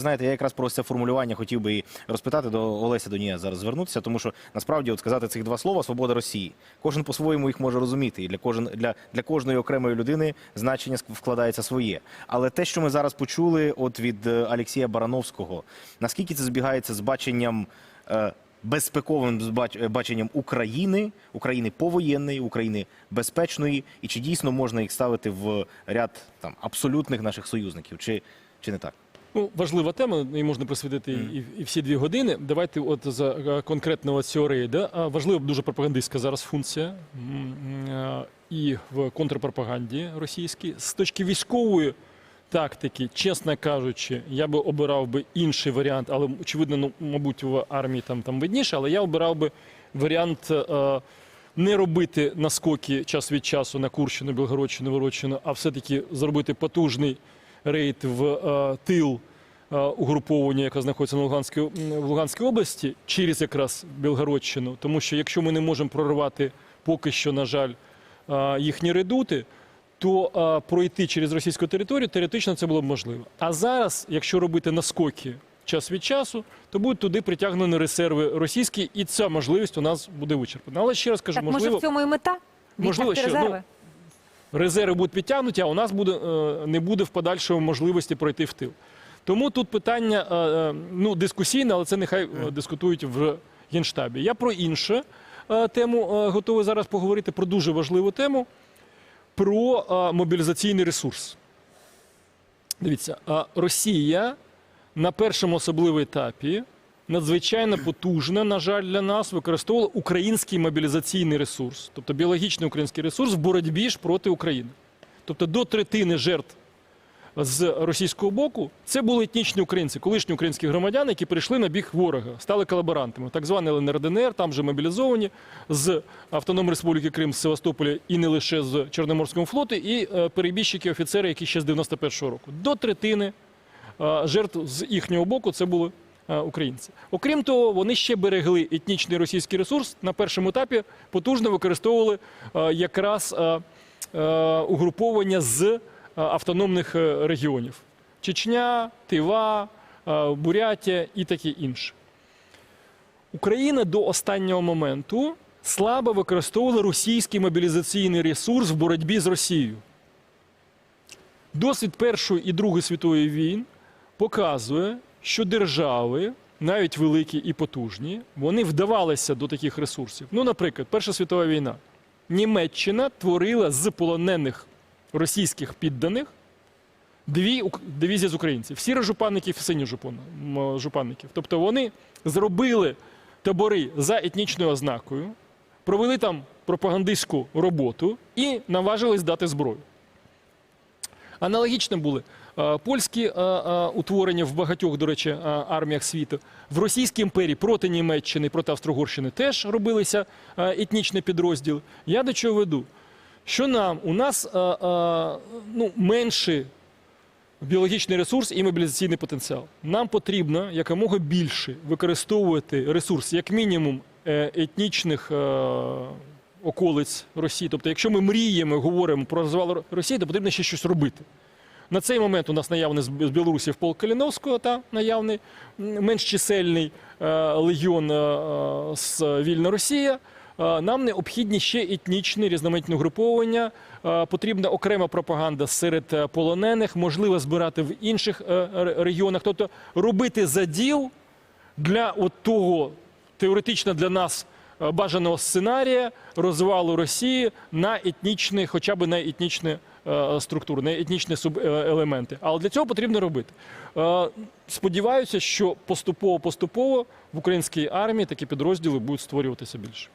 Знаєте, я якраз про це формулювання хотів би і розпитати до Олеся Донія зараз звернутися, тому що насправді от сказати цих два слова свобода Росії. Кожен по-своєму їх може розуміти, і для кожен для, для кожної окремої людини значення вкладається своє. Але те, що ми зараз почули, от від е, Олексія Барановського, наскільки це збігається з баченням. Е, Безпековим е, баченням України, України повоєнної, України безпечної, і чи дійсно можна їх ставити в ряд там абсолютних наших союзників, чи, чи не так? Ну, важлива тема, і можна присвятити і, і всі дві години. Давайте от за е, конкретного цього рейда. Важлива дуже пропагандистська зараз функція е, і в контрпропаганді російській. З точки військової тактики, чесно кажучи, я би обирав би інший варіант, але очевидно, ну, мабуть, в армії там, там видніше, але я обирав би варіант. е, Не робити наскоки час від часу на Курщину, Білгородщину, Ворочину, а все-таки зробити потужний рейд в е, тил угруповання, яке знаходиться на Луганській, в Луганській області, через якраз Білгородщину. Тому що якщо ми не можемо прорвати поки що, на жаль, е, їхні редути, то е, пройти через російську територію теоретично це було б можливо. А зараз, якщо робити наскоки час від часу, то будуть туди притягнені резерви російські, і ця можливість у нас буде вичерпана. Але ще раз кажу, Так, може в цьому і мета? Можливо, що, ну, резерви? резерви будуть підтягнуті, а у нас буде, е, не буде в подальшому можливості пройти в тил. Тому тут питання е, е, ну, дискусійне, але це нехай е, дискутують в Генштабі. Я про іншу тему готовий зараз поговорити про дуже важливу тему про мобілізаційний ресурс. Дивіться, Росія на першому особливому етапі надзвичайно потужно, на жаль, для нас використовувала український мобілізаційний ресурс, тобто біологічний український ресурс в боротьбі ж проти України. Тобто до третини жертв з російського боку це були етнічні українці, колишні українські громадяни, які прийшли на біг ворога, стали колаборантами. Так званий ЛНР ДНР, там же мобілізовані з Автономної Республіки Крим, з Севастополя і не лише з Чорноморського флоту, і е, перебіжчики, офіцери, які ще з 91-го року. До третини е, жертв з їхнього боку це були е, українці. Окрім того, вони ще берегли етнічний російський ресурс. На першому етапі потужно використовували якраз угруповання з автономних е, регіонів: Чечня, Тива, е, Бурятія і таке інше. Україна до останнього моменту слабо використовувала російський мобілізаційний ресурс в боротьбі з Росією. Досвід Першої і Другої світової війн показує, що держави, навіть великі і потужні, вони вдавалися до таких ресурсів. Ну, наприклад, Перша світова війна. Німеччина творила з полонених російських підданих дві дивізії з українців: сіро жупанників і сині жупан жупанників. Тобто вони зробили табори за етнічною ознакою, провели там пропагандистську роботу і наважились дати зброю. Аналогічно були польські утворення в багатьох, до речі, арміях світу. В Російській імперії проти Німеччини, проти Австро-Угорщини теж робилися етнічні підрозділи. Я до чого веду? Що нам у нас е, е, ну, менший біологічний ресурс і мобілізаційний потенціал. Нам потрібно якомога більше використовувати ресурс, як мінімум, е, етнічних е, околиць Росії. Тобто, якщо ми мріємо, говоримо про розвал Росії, то потрібно ще щось робити. На цей момент у нас наявний з Білорусі в полк Каліновського та наявний менш чисельний е, легіон е, з Вільна Росія. Е, Нам необхідні ще етнічні різноманітні угруповання. Е, Потрібна окрема пропаганда серед е, полонених, можливо, збирати в інших регіонах. Тобто робити заділ для от того теоретично для нас бажаного сценарія розвалу Росії на етнічні, хоча б на етнічні структури, на етнічні субелементи. Але для цього потрібно робити. Сподіваюся, що поступово-поступово в українській армії такі підрозділи будуть створюватися більше.